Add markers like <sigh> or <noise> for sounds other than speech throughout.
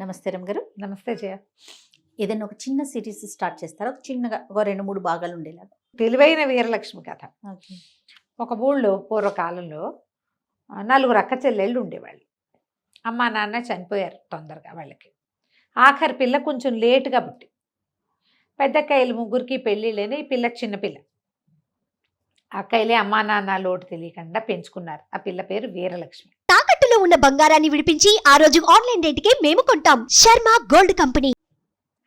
నమస్తే రమ్ గారు. నమస్తే జయ. ఏదైనా ఒక చిన్న సిరీస్ స్టార్ట్ చేస్తారా? ఒక చిన్నగా ఒక రెండు మూడు భాగాలు ఉండేలాగా? తెలివైన వీరలక్ష్మి కథ. ఒక ఊళ్ళో పూర్వకాలంలో నలుగురు అక్క చెల్లెళ్ళు ఉండేవాళ్ళు. అమ్మ నాన్న చనిపోయారు తొందరగా వాళ్ళకి. ఆఖరి పిల్ల కొంచెం లేటుగా పుట్టి. పెద్దక్కయ్యలు ముగ్గురికి పెళ్ళిళ్ళని ఈ పిల్ల చిన్నపిల్ల అక్కయ్యలే అమ్మా నాన్న లోటు తెలియకుండా పెంచుకున్నారు. ఆ పిల్ల పేరు వీరలక్ష్మి. తాకట్టులో ఉన్న బంగారాన్ని విడిపించి ఆ రోజు ఆన్లైన్ రేటుకే మేము కొంటాం. Sharma gold company.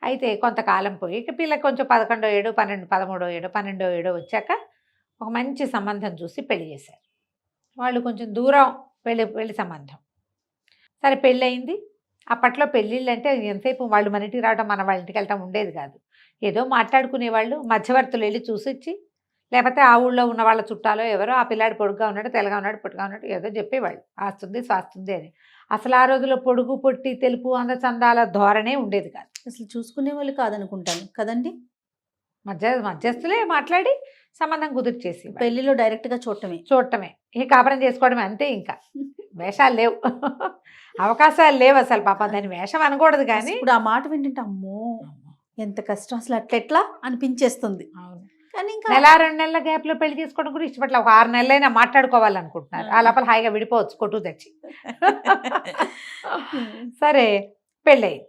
అయితే కొంతకాలం పోయి పిల్ల కొంచెం పదకొండో ఏడు పన్నెండు పదమూడో ఏడు పన్నెండో ఏడో వచ్చాక ఒక మంచి సంబంధం చూసి పెళ్ళి చేశారు. వాళ్ళు కొంచెం దూరం పెళ్ళి పెళ్ళి సంబంధం. సరే పెళ్ళి అయింది అప్పట్లో పెళ్ళిళ్ళు అంటే ఎంతసేపు వాళ్ళు మన ఇంటికి రావడం మన వాళ్ళ ఇంటికి వెళ్ళటం ఉండేది కాదు. ఏదో మాట్లాడుకునేవాళ్ళు మధ్యవర్తులు వెళ్ళి చూసొచ్చి లేకపోతే ఆ ఊళ్ళో ఉన్న వాళ్ళ చుట్టాలో ఎవరో ఆ పిల్లాడు పొడుగ్గా ఉన్నాడు తెల్లగా ఉన్నాడు పొట్టుగా ఉన్నాడు ఏదో చెప్పేవాళ్ళు. ఆస్తుంది స్వాస్తుంది అని. అసలు ఆ రోజుల్లో పొడుగు పొట్టి తెలుపు అంద చందాల ధోరణే ఉండేది కాదు. అసలు చూసుకునే వాళ్ళు కాదనుకుంటాను. కదండి? మధ్య మధ్యస్థులే మాట్లాడి సంబంధం కుదిర్చేసి పెళ్ళిలో డైరెక్ట్గా చూడటమే. చూడటమే. ఈ కాపురం చేసుకోవడమే అంతే ఇంకా. వేషాలు లేవు. అవకాశాలు లేవు అసలు పాప. దాని వేషం అనకూడదు కానీ ఇప్పుడు ఆ మాట వింటుంటే అమ్మో. ఎంత కష్టం. అసలు అట్లెట్లా అనిపించేస్తుంది. అవును. కానీ ఇంకా నెల రెండు నెలల గ్యాప్లో పెళ్ళి చేసుకోవడం కూడా ఇష్టపట్ల ఒక ఆరు నెలలైనా మాట్లాడుకోవాలనుకుంటున్నారు. ఆ. లోపల హాయిగా విడిపోవచ్చు కొట్టు తెచ్చి. సరే పెళ్ళయింది.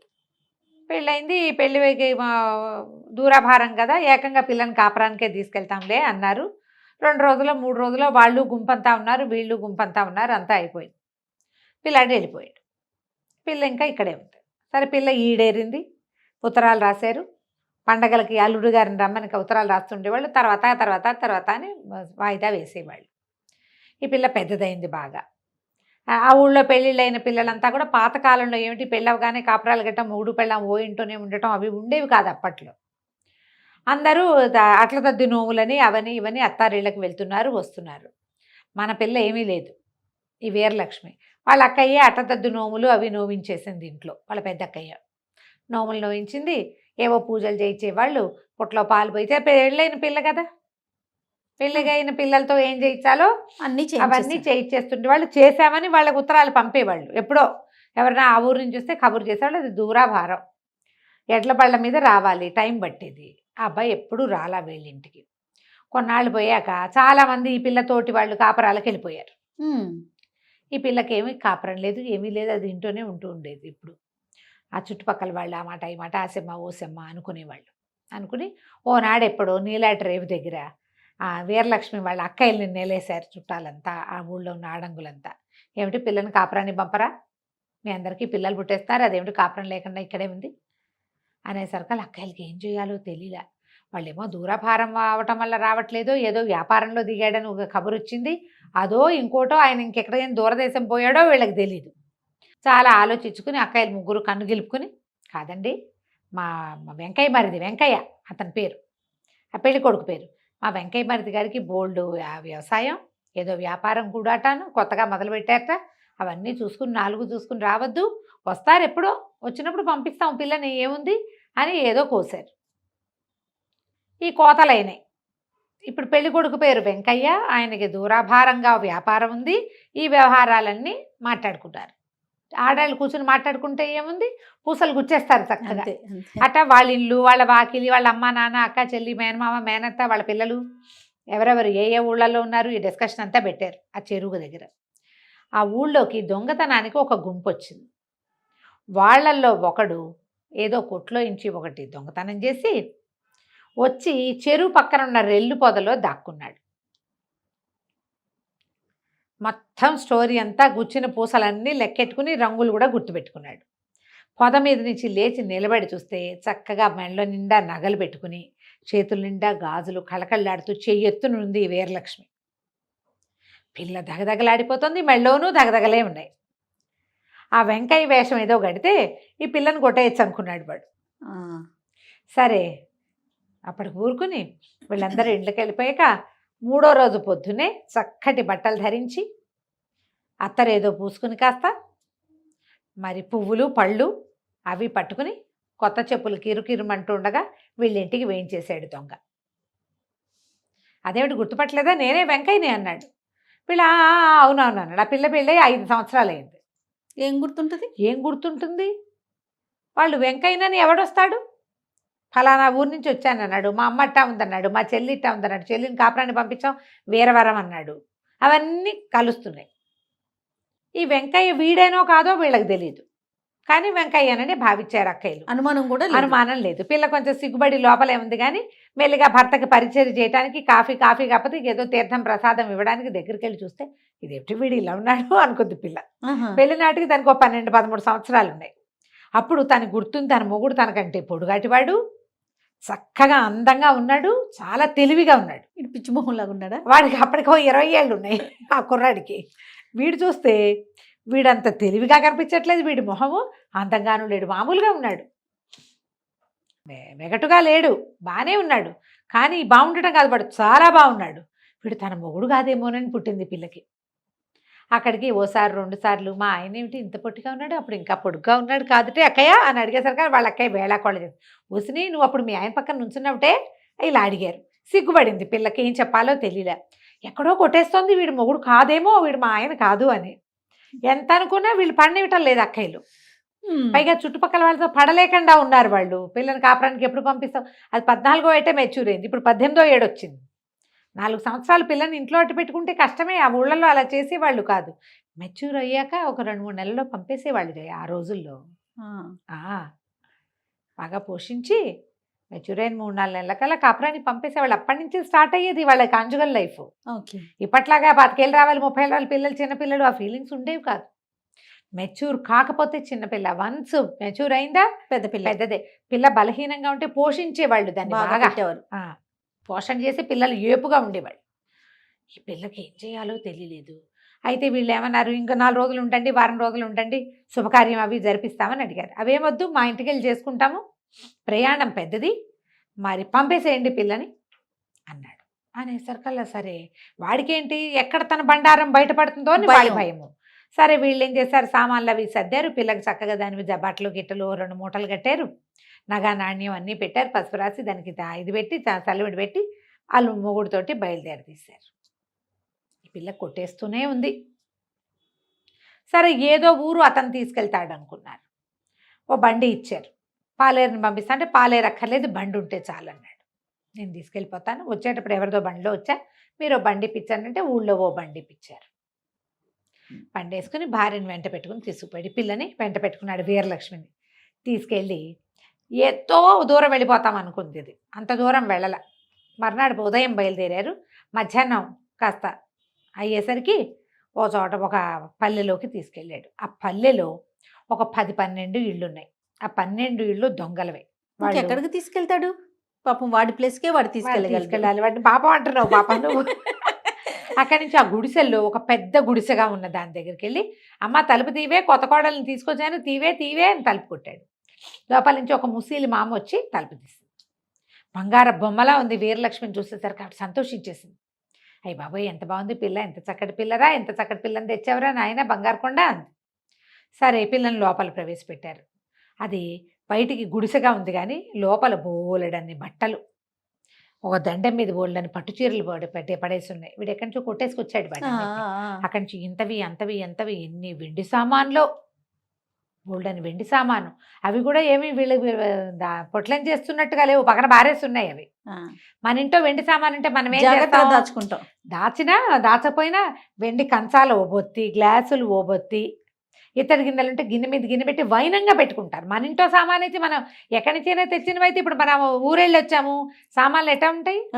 పెళ్ళయింది మా దూరాభారం కదా ఏకంగా పిల్లని కాపురానికే తీసుకెళ్తాంలే అన్నారు. రెండు రోజులు మూడు రోజులు వాళ్ళు గుంపంతా ఉన్నారు వీళ్ళు గుంపంతా ఉన్నారు అంతా అయిపోయింది. పిల్లాడు వెళ్ళిపోయాడు. పిల్ల ఇంకా ఇక్కడే ఉంది. సరే పిల్ల ఈడేరింది ఉత్తరాలు రాశారు. పండగలకి అల్లుడు గారిని రమ్మని ఉత్తరాలు రాస్తుండేవాళ్ళు తర్వాత తర్వాత తర్వాత అని వాయిదా వేసేవాళ్ళు. ఈ పిల్ల పెద్దదైంది బాగా. ఆ ఊళ్ళో పెళ్ళిళ్ళైన పిల్లలంతా కూడా పాతకాలంలో ఏమిటి పెళ్ళవగానే కాపురాలు గట్ట మూడు పెళ్ళం ఓ ఇంట్లోనే ఉండటం అవి ఉండేవి కాదు అప్పట్లో. అందరూ ద- అట్ల తద్ది నోములని అవని ఇవని అత్తారిళ్ళకి వెళ్తున్నారు వస్తున్నారు. మన పిల్ల ఏమీ లేదు. ఈ వీరలక్ష్మి. వాళ్ళ అక్కయ్యే అట్టతద్దు నోములు అవి నోవించేసింది ఇంట్లో వాళ్ళ పెద్ద అక్కయ్య నోములు నోవించింది ఏవో పూజలు చేయించేవాళ్ళు పుట్లో పాలు పోయితే పెళ్ళైన పిల్ల కదా. పెళ్ళిగైన పిల్లలతో ఏం చేయించాలో అన్ని అవన్నీ చేయించేస్తుండే వాళ్ళు. చేశామని వాళ్ళకి ఉత్తరాలు పంపేవాళ్ళు ఎప్పుడో. ఎవరైనా ఆ ఊరు నుంచి వస్తే కబురు చేసేవాళ్ళు. అది దూరాభారం. ఎడ్ల బళ్ళ మీద రావాలి. టైం పట్టేది. ఆ అబ్బాయి ఎప్పుడూ రాలా వీళ్ళింటికి. కొన్నాళ్ళు పోయాక చాలామంది ఈ పిల్లతోటి వాళ్ళు కాపరాలకు వెళ్ళిపోయారు. ఈ పిల్లకి ఏమీ కాపురం లేదు ఏమీ లేదు. అది ఇంట్లోనే ఉంటూ ఉండేది ఇప్పుడు. ఆ చుట్టుపక్కల వాళ్ళు ఆ మాట ఈ మాట ఆసెమ్మ ఓసెమ్మ అనుకునేవాళ్ళు. అనుకుని ఓనాడు ఎప్పుడో నీలాటి రేవు దగ్గర వీరలక్ష్మి వాళ్ళ అక్కయ్యల్ని నేలేశారు చుట్టాలంతా ఆ ఊళ్ళో ఉన్న ఆడంగులంతా. ఏమిటి పిల్లని కాపురాన్ని పంపరా? మీ అందరికీ పిల్లలు పుట్టేస్తారు అదేమిటి కాపురం లేకుండా ఇక్కడే ఉంది? అనేసరికి వాళ్ళ అక్కయ్యలకి ఏం చేయాలో తెలియలే వాళ్ళేమో దూరభారం అవటం వల్ల రావట్లేదు ఏదో వ్యాపారంలో దిగాడని ఒక కబురు వచ్చింది అదో ఇంకోటో ఆయన ఇంకెక్కడ దూరదేశం పోయాడో వీళ్ళకి తెలియదు చాలా ఆలోచించుకుని అక్కయ్యలు ముగ్గురు కన్ను గెలుపుకుని కాదండి మా వెంకయ్య మరిది వెంకయ్య అతని పేరు ఆ పెళ్ళి కొడుకు పేరు. మా వెంకయ్య మరిది గారికి బోల్డ్ వ్యవసాయం ఏదో వ్యాపారం కూడాటాను కొత్తగా మొదలుపెట్టారట. అవన్నీ చూసుకుని నాలుగు చూసుకుని రావద్దు. వస్తారు ఎప్పుడో వచ్చినప్పుడు పంపిస్తాం పిల్లని ఏముంది అని ఏదో కోసారు. ఈ కోతలైనాయి. ఇప్పుడు పెళ్ళి కొడుకు పేరు వెంకయ్య ఆయనకి దూరాభారంగా వ్యాపారం ఉంది. ఈ వ్యవహారాలన్నీ మాట్లాడుకుంటారు. ఆడాళ్ళు కూర్చుని మాట్లాడుకుంటే ఏముంది? పూసలు గుచ్చేస్తారు చక్కగా. అట్ట వాళ్ళ ఇల్లు వాళ్ళ వాకిలి వాళ్ళ అమ్మ నాన్న అక్క చెల్లి మేనమామ మేనత్త వాళ్ళ పిల్లలు ఎవరెవరు ఏ ఏ ఊళ్ళల్లో ఉన్నారు ఈ డిస్కషన్ అంతా పెట్టారు ఆ చెరువు దగ్గర. ఆ ఊళ్ళోకి దొంగతనానికి ఒక గుంపు వచ్చింది. వాళ్ళల్లో ఒకడు ఏదో కొట్లో ఇంచి ఒకటి దొంగతనం చేసి వచ్చి చెరువు పక్కన ఉన్న రెల్లు పొదలో దాక్కున్నాడు. మొత్తం స్టోరీ అంతా గుచ్చిన పూసలన్నీ లెక్కెట్టుకుని రంగులు కూడా గుర్తుపెట్టుకున్నాడు. పొద మీద నుంచి లేచి నిలబడి చూస్తే చక్కగా మెడలో నిండా నగలు పెట్టుకుని చేతుల నిండా గాజులు కళకళలాడుతూ చెయ్యెత్తునుంది వీరలక్ష్మి. పిల్ల దగదగలాడిపోతుంది మెళ్ళోనూ దగదగలే ఉన్నాయి. ఆ వెంకయ్య వేషం ఏదో గడితే ఈ పిల్లని కొట్టేయచ్చు అనుకున్నాడు వాడు సరే అప్పటికి ఊరుకుని వీళ్ళందరూ ఇంట్లోకి వెళ్ళిపోయాక మూడో రోజు పొద్దునే చక్కటి బట్టలు ధరించి అత్తరేదో పూసుకుని కాస్త మరి పువ్వులు పళ్ళు అవి పట్టుకుని కొత్త చెప్పులు కిరుకిరుమంటూ ఉండగా వీళ్ళింటికి వేయించేశాడు దొంగ. అదేమిటి గుర్తుపట్టలేదా? నేనే వెంకయ్యనే అన్నాడు. వీళ్ళు "ఆ, ఆ, ఆ, అవునవును అన్నాడు. ఆ పిల్ల పెళ్ళి ఐదు సంవత్సరాలు అయింది ఏం గుర్తుంటది? ఏం గుర్తుంటుంది? వాళ్ళు వెంకయ్యనని ఎవడొస్తాడు? ఫలానా ఊరి నుంచి వచ్చానన్నాడు మా అమ్మ అట్టా ఉందన్నాడు. మా చెల్లి ఇట్టా ఉందన్నాడు. చెల్లిని కాపురాన్ని పంపించాం. వీరవరం అన్నాడు. అవన్నీ కలుస్తున్నాయి. ఈ వెంకయ్య వీడేనో కాదో వీళ్ళకి తెలియదు కానీ వెంకయ్యనని భావించారు అక్కయ్యలు. అనుమానం కూడా. అనుమానం లేదు. పిల్ల కొంచెం సిగ్గుబడి లోపలే ఉంది కానీ మెల్లిగా భర్తకి పరిచయం చేయడానికి కాఫీ కాఫీ కాకపోతే ఏదో తీర్థం ప్రసాదం ఇవ్వడానికి దగ్గరికి వెళ్ళి చూస్తే ఇదేమిటి వీడు ఇలా ఉన్నాడు అనుకుంది పిల్ల. ఆహా. పెళ్ళి నాటికి దానికి ఒక పన్నెండు పదమూడు సంవత్సరాలు ఉన్నాయి. అప్పుడు తన గుర్తుంది తన మొగుడు తనకంటే పొడుగాటివాడు. చక్కగా అందంగా ఉన్నాడు చాలా తెలివిగా ఉన్నాడు. వీడు పిచ్చి మొహం లాగా ఉన్నాడా? వాడికి అప్పటికో ఇరవై ఏళ్ళు ఉన్నాయి ఆ కుర్రాడికి. వీడు చూస్తే వీడంత తెలివిగా కనిపించట్లేదు వీడి మొహము. అందంగాను లేడు మామూలుగా ఉన్నాడు. వెగటుగా లేడు బాగానే ఉన్నాడు. కానీ బాగుండటం కాదు వాడు చాలా బాగున్నాడు వీడు తన మొగుడు కాదేమోనని పుట్టింది పిల్లకి. అక్కడికి ఓసారి రెండు సార్లు మా ఆయన ఏమిటి ఇంత పొట్టిగా ఉన్నాడు? అప్పుడు ఇంకా పొడుగ్గా ఉన్నాడు కాదుటే అక్కయ్య అని అడిగేసరికి వాళ్ళ అక్కయ్య వేళాకోళ చేసి వసిని నువ్వు అప్పుడు మీ ఆయన పక్కన నుంచున్నావుటే? ఇలా అడిగారు. సిగ్గుపడింది పిల్లకి ఏం చెప్పాలో తెలియలే. ఎక్కడో కొట్టేస్తోంది వీడు మొగుడు కాదేమో వీడు మా ఆయన కాదు అని. ఎంత అనుకున్నా వీళ్ళు పడినివ్వటం లేదు అక్కయ్యలు. పైగా చుట్టుపక్కల వాళ్ళతో పడలేకుండా ఉన్నారు వాళ్ళు. పిల్లని కాపురానికి ఎప్పుడు పంపిస్తాం అది పద్నాలుగో ఏటే మెచ్యూర్ అయింది. ఇప్పుడు పద్దెనిమిదో ఏడు వచ్చింది నాలుగు సంవత్సరాలు పిల్లని ఇంట్లో అట్టు పెట్టుకుంటే కష్టమే. ఆ ఊళ్ళల్లో అలా చేసేవాళ్ళు కాదు. మెచ్యూర్ అయ్యాక ఒక రెండు మూడు నెలల్లో పంపేసేవాళ్ళు ఆ రోజుల్లో. బాగా పోషించి మెచ్యూర్ అయిన మూడు నాలుగు నెలలకల్లా కాపురానికి పంపేసేవాళ్ళు. అప్పటి నుంచి స్టార్ట్ అయ్యేది వాళ్ళ కాంజుగల్ లైఫ్. ఇప్పట్లాగా పాతికేళ్ళు రావాలి ముప్పై ఏళ్ళ పిల్లలు చిన్నపిల్లలు ఆ ఫీలింగ్స్ ఉండేవి కాదు. మెచ్యూర్ కాకపోతే చిన్నపిల్ల వన్స్ మెచ్యూర్ అయిందా పెద్ద పిల్ల. పెద్దదే. పిల్ల బలహీనంగా ఉంటే పోషించేవాళ్ళు దాన్ని బాగా పోషణ చేసి పిల్లలు ఏపుగా ఉండేవాళ్ళు. ఈ పిల్లకి ఏం చేయాలో తెలియలేదు. అయితే వీళ్ళు ఏమన్నారు ఇంకా నాలుగు రోజులు ఉండండి వారం రోజులు ఉండండి శుభకార్యం అవి జరిపిస్తామని అడిగారు. అవేమొద్దు మా ఇంటికి వెళ్ళి చేసుకుంటాము. ప్రయాణం పెద్దది. మరి పంపేసేయండి పిల్లని అన్నాడు. అనేసరికల్లా సరే వాడికేంటి? ఎక్కడ తన బండారం బయటపడుతుందో అని వాడి భయం. భయము. సరే వీళ్ళు ఏం చేశారు? సామాన్లు అవి సర్దారు. పిల్లకి చక్కగా దాని మీద బట్టలు గిట్టలు రెండు మూటలు కట్టారు. నగా నాణ్యం అన్నీ పెట్టారు. పసుపు రాసి దానికి ఇది పెట్టి చలివిడి పెట్టి వాళ్ళు మొగుడుతోటి బయలుదేరి తీశారు. ఈ పిల్ల కొట్టేస్తూనే ఉంది. సరే ఏదో ఊరు అతను తీసుకెళ్తాడు అనుకున్నారు. ఓ బండి ఇచ్చారు. పాలేరుని పంపిస్తా అంటే పాలేరు అక్కర్లేదు బండి ఉంటే చాలు అన్నాడు. నేను తీసుకెళ్ళిపోతాను. వచ్చేటప్పుడు ఎవరిదో బండిలో వచ్చా. మీరు బండి ఇప్పించానంటే ఊళ్ళో ఓ బండి ఇప్పించారు బండి వేసుకుని భార్యని వెంట పెట్టుకుని తీసుకుపోయాడు. పిల్లని వెంట పెట్టుకున్నాడు వీరలక్ష్మిని. తీసుకెళ్ళి ఎంతో దూరం వెళ్ళిపోతాం అనుకుంది ఇది. అంత దూరం వెళ్ళల. మర్నాడు ఉదయం బయలుదేరారు. మధ్యాహ్నం కాస్త అయ్యేసరికి ఓ చోట ఒక పల్లెలోకి తీసుకెళ్ళాడు. ఆ పల్లెలో ఒక పది పన్నెండు ఇళ్ళు ఉన్నాయి ఆ పన్నెండు ఇళ్ళు దొంగలవే. వాళ్ళు- ఎక్కడికి తీసుకెళ్తాడు? పాపం వాడి ప్లేస్ కే వాడు తీసుకెళ్ళాలి. వాటిని పాపం అంటున్నావు పాపం నువ్వు. అక్కడి నుంచి ఆ గుడిసెల్లో ఒక పెద్ద గుడిసెగా ఉన్న దాని దగ్గరికి వెళ్ళి అమ్మ తలుపు తీవే కొత్త కోడల్ని తీసుకొచ్చాను తీవే తీవే అని తలుపు కొట్టాడు. లోపల నుంచి ఒక ముసీలి మామ వచ్చి తలుపు తీసింది. బంగార బొమ్మలా ఉంది వీరలక్ష్మిని చూసేసరికి ఆవిడ సంతోషించేసింది. అయ్యి బాబోయ్ ఎంత బాగుంది పిల్ల ఎంత చక్కటి పిల్లరా ఎంత చక్కటి పిల్లని తెచ్చావరా నాయన బంగారు కొండ అంది. సరే పిల్లని లోపల ప్రవేశపెట్టారు. అది బయటికి గుడిసెగా ఉంది కానీ లోపల బోలెడన్ని బట్టలు. ఒక దండం మీద బోలెడన్ని పట్టు చీరలు పడి పెట్టి పడేసి ఉన్నాయి. వీడు ఎక్కడి నుంచో కొట్టేసుకొచ్చాడు ఆ. అక్కడి నుంచి ఇంతవి అంతవి ఎంతవి ఎన్ని వెండి సామాన్లో. బోల్డని వెండి సామాను. అవి కూడా ఏమి వీళ్ళకి దా- పొట్లం చేస్తున్నట్టుగా లేవు. పక్కన బారేస్తున్నాయి అవి. ఆ. మన ఇంట్లో వెండి సామాన్ అంటే మనం ఏం చేస్తాం? దాచుకుంటాం. దాచినా దాచపోయినా వెండి కంచాలు ఓబొత్తి గ్లాసులు ఓబొత్తి ఇత్తడి గిన్నెలు ఉంటే గిన్నె మీద గిన్నె పెట్టి వైనంగా పెట్టుకుంటారు. మన ఇంట్లో సామాన్ అయితే మనం ఎక్కడి నుంచైనా తెచ్చినవైతే ఇప్పుడు మనం ఊరెళ్ళి వచ్చాము. సామాన్లు ఎట్లా ఉంటాయి?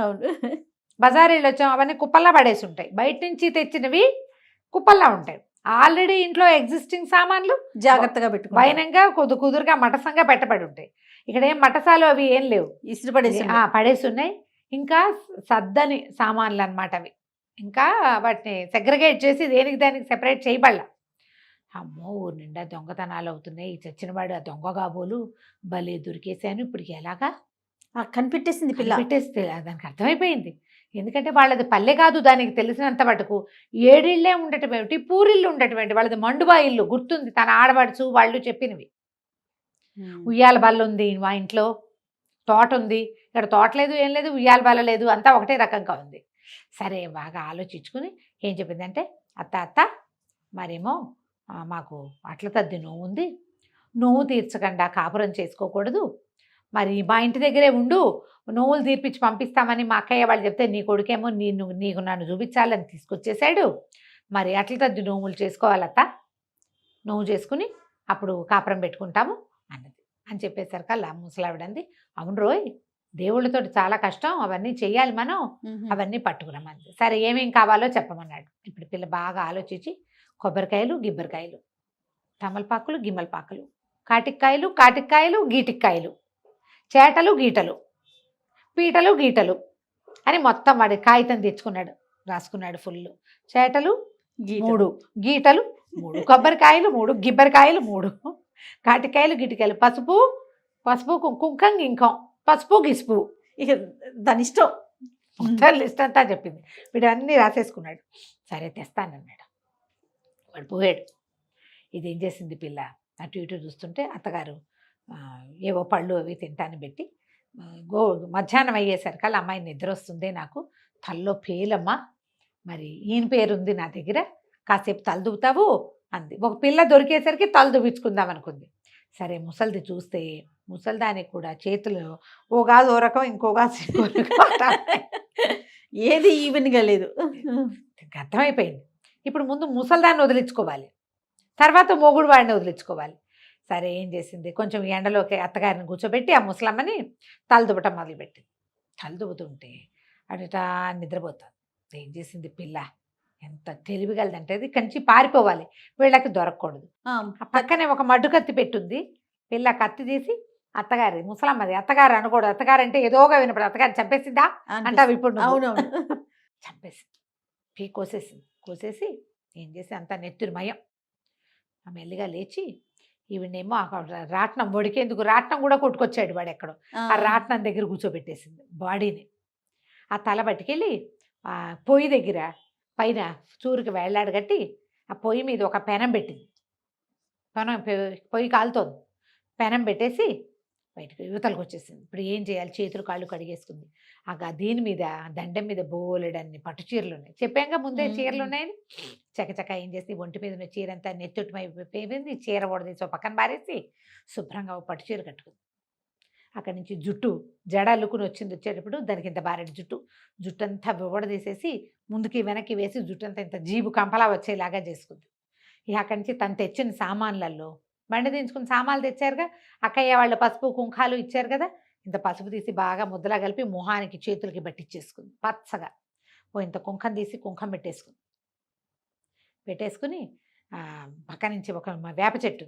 బజార్ వెళ్ళి వచ్చాము. అవన్నీ కుప్పల్లా పడేసి ఉంటాయి. బయట నుంచి తెచ్చినవి కుప్పల్లా ఉంటాయి. ఆల్రెడీ ఇంట్లో ఎగ్జిస్టింగ్ సామాన్లు జాగ్రత్తగా పెట్టుకుంటాం. వైనంగా కుదు కుదురుగా మటసంగా పెట్టబడి ఉంటాయి. ఇక్కడ ఏం మటసాలు అవి ఏం లేవు. ఇసురు పడేసి పడేసి ఉన్నాయి. ఇంకా సద్దని సామాన్లు అన్నమాట అవి. ఇంకా వాటిని సెగ్రిగేట్ చేసి దేనికి దానికి సెపరేట్ చేయబడలా. అమ్మో ఊరు నిండా దొంగతనాలు అవుతున్నాయి. ఈ చచ్చినవాడు ఆ దొంగ కాబోలు. భలే దొరికేశాను. ఇప్పుడు ఎలాగా? కనిపెట్టేసింది పిల్ల. పెట్టేస్తే దానికి అర్థమైపోయింది. ఎందుకంటే వాళ్ళది పల్లె కాదు దానికి తెలిసినంత మటుకు. ఏడిళ్ళే ఉండటమేమిటి పూరిళ్ళు ఉండటమేంటి వాళ్ళది మండుబా ఇల్లు గుర్తుంది. తన ఆడబడుచు వాళ్ళు చెప్పినవి. ఉయ్యాల బల్ల ఉంది మా ఇంట్లో. తోట ఉంది. ఇక్కడ తోట లేదు ఏం లేదు ఉయ్యాల బల్ల లేదు అంతా ఒకటే రకంగా ఉంది. సరే బాగా ఆలోచించుకుని ఏం చెప్పిందంటే అత్త అత్త మరేమో మాకు అట్ల తద్ది నోవు ఉంది నువ్వు తీర్చకుండా కాపురం చేసుకోకూడదు. మరి మా ఇంటి దగ్గరే ఉండు నువ్వులు తీర్పించి పంపిస్తామని మా అక్కయ్య వాళ్ళు చెప్తే నీ కొడుకేమో నేను నీకు నన్ను చూపించాలని తీసుకొచ్చేసాడు మరి అట్ల తద్ది నోములు చేసుకోవాలత్త? నువ్వు చేసుకుని అప్పుడు కాపురం పెట్టుకుంటాము అన్నది. అని చెప్పేసరికల్లా ముసలావిడంది. అవును రోయ్ దేవుళ్ళతో చాలా కష్టం అవన్నీ చెయ్యాలి మనం అవన్నీ పట్టుకురమ్మంది. సరే ఏమేం కావాలో చెప్పమన్నాడు. ఇప్పుడు పిల్ల బాగా ఆలోచించి కొబ్బరికాయలు గిబ్బరికాయలు తమలపాకులు గిమ్మలపాకులు కాటిక్కాయలు కాటిక్కాయలు గీటిక్కాయలు. చేటలు గీటలు. పీటలు గీటలు. అని మొత్తం వాడి కాగితం తెచ్చుకున్నాడు రాసుకున్నాడు ఫుల్ చేటలు మూడు. గీటలు మూడు. కొబ్బరికాయలు మూడు. గిబ్బరికాయలు మూడు. కాటికాయలు గిటికాయలు. పసుపు పసుపు కుంకం గింకం. పసుపు గిసుపు. ఇక దాని ఇష్టం. లిస్ట్ అంతా చెప్పింది. వీడు అన్నీ రాసేసుకున్నాడు. సరే తెస్తానన్నాడు. వాడు పోయాడు. ఇది ఏం చేసింది పిల్ల? అటు ఇటు చూస్తుంటే అత్తగారు ఏవో పళ్ళు అవి తింటాను పెట్టి గో మధ్యాహ్నం అయ్యేసరికి అలా అమ్మాయి నిద్ర వస్తుంది నాకు. తల్లో పేలమ్మా మరి ఈయన పేరు ఉంది నా దగ్గర కాసేపు తలదువుతావు అంది. ఒక పిల్ల దొరికేసరికి తల దువ్వించుకుందాం అనుకుంది. సరే ముసలిది చూస్తే ముసలిదానికి కూడా చేతులు ఓ గాజు ఓ రకం ఇంకో గాజు ఇంకో రకం ఏది ఈవెన్ లేదు. అర్థమైపోయింది. ఇప్పుడు ముందు ముసల్దాన్ని వదిలించుకోవాలి. తర్వాత మొగుడు వాడిని వదిలించుకోవాలి. సరే ఏం చేసింది? కొంచెం ఎండలోకి అత్తగారిని కూర్చోబెట్టి ఆ ముసలమ్మని తలదుబ్బటం మొదలుపెట్టింది. తలదుబ్బుతుంటే అటుట నిద్రపోతుంది ఏం చేసింది పిల్ల? ఎంత తెలివిగలదంటే అది కంచి పారిపోవాలి. వీళ్ళకి దొరకకూడదు. పక్కనే ఒక మడ్డు కత్తి పెట్టుంది. పిల్ల కత్తి తీసి అత్తగారి ముసలమ్మది అత్తగారు అనకూడదు. అత్తగారు అంటే ఏదోగా వినపడు అత్తగారు చంపేసిందా? అంటావు ఇప్పుడు. అవునవును. <laughs> చంపేసింది. పీ కోసేసింది. కోసేసి ఏం చేసి అంతా నెత్తురు మయం. ఆ మెల్లిగా లేచి ఈవిడేమో అక్కడ రాట్నం వడికేందుకు రాట్నం కూడా కొట్టుకొచ్చాడు వాడు ఎక్కడో. ఆ. రాట్నం దగ్గర కూర్చోబెట్టేసింది బాడీని. ఆ తల పట్టుకెళ్ళి ఆ పొయ్యి దగ్గర పైన చూరుకి వేలాడు కట్టి ఆ పొయ్యి మీద ఒక పెనం పెట్టింది. పెనం పొయ్యి కాలుతోంది. పెనం పెట్టేసి బయటకు యువతలకు వచ్చేసింది ఇప్పుడు ఏం చేయాలి? చేతులు కాళ్ళు కడిగేసుకుంది. ఆ దీని మీద దండం మీద బోలెడన్ని పట్టు చీరలు ఉన్నాయి చెప్పాక ముందే. చీరలు ఉన్నాయని? చకచక ఏం చేసి ఒంటి మీద ఉన్న చీర అంతా నెత్తుటిమై పేపింది చీర ఓడదీసి ఒక పక్కన పారేసి శుభ్రంగా పట్టు చీర కట్టుకుంది. అక్కడి నుంచి జుట్టు జడ అల్లుకుని వచ్చింది. వచ్చేటప్పుడు దానికి ఇంత బారెడు జుట్టు జుట్టు అంతా వివడదీసేసి ముందుకి వెనక్కి వేసి జుట్టు అంతా ఇంత జీబు కంపలా వచ్చేలాగా చేసుకుంది. ఇక అక్కడి నుంచి తను తెచ్చిన సామాన్లలో బండి దించుకుని సామాన్లు తెచ్చారుగా అక్కయ్య వాళ్ళు పసుపు కుంకాలు ఇచ్చారు కదా ఇంత పసుపు తీసి బాగా ముద్దలా కలిపి మొహానికి చేతులకి పట్టించేసుకుంది పచ్చగా. ఓ ఇంత కుంకం తీసి కుంకం పెట్టేసుకుంది. పెట్టేసుకుని పక్క నుంచి ఒక వేప చెట్టు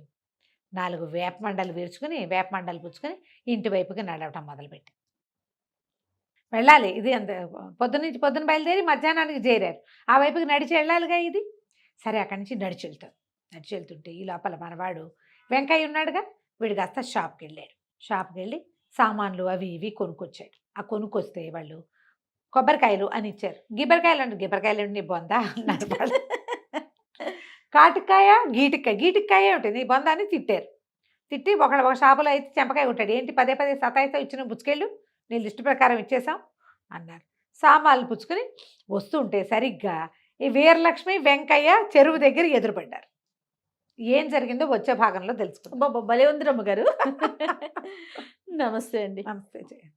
నాలుగు వేప మండలు విరుచుకుని వేప మండలు పుచ్చుకొని ఇంటి వైపుకి నడవటం మొదలుపెట్టి. వెళ్ళాలి ఇది అంత పొద్దున్న నుంచి పొద్దున్న బయలుదేరి మధ్యాహ్నానికి చేరారు. ఆ వైపుకి నడిచి వెళ్ళాలిగా ఇది? సరే అక్కడి నుంచి నడిచి వెళ్తారు నడిచి వెళ్తుంటే ఈ లోపల మనవాడు వెంకయ్య ఉన్నాడుగా వీడు కాస్త షాప్కి వెళ్ళాడు షాప్కి వెళ్ళి సామాన్లు అవి ఇవి కొనుక్కొచ్చాడు. ఆ కొనుక్కొస్తే వాళ్ళు కొబ్బరికాయలు అని ఇచ్చారు. గిబ్బరికాయలు అంటే గిబ్బరికాయలు నీ బొందా అన్నారు వాళ్ళు. కాటికాయ గీటికాయ గీటికాయ ఉంటుంది నీ బొంద అని తిట్టారు. తిట్టి ఒకళ్ళు ఒక షాపులో అయితే చెంపకాయ ఉంటాడు ఏంటి పదే పదే సతాయితో ఇచ్చిన పుచ్చుకెళ్ళు నీ లిస్టు ప్రకారం ఇచ్చేసాం అన్నారు. సామాన్లు పుచ్చుకొని వస్తుంటే సరిగ్గా ఈ వీరలక్ష్మి వెంకయ్య చెరువు దగ్గర ఎదురుపడ్డారు. ఏం జరిగిందో వచ్చే భాగంలో తెలుసుకుందాం. బాబా భలే గారు నమస్తే అండి. నమస్తే జయ.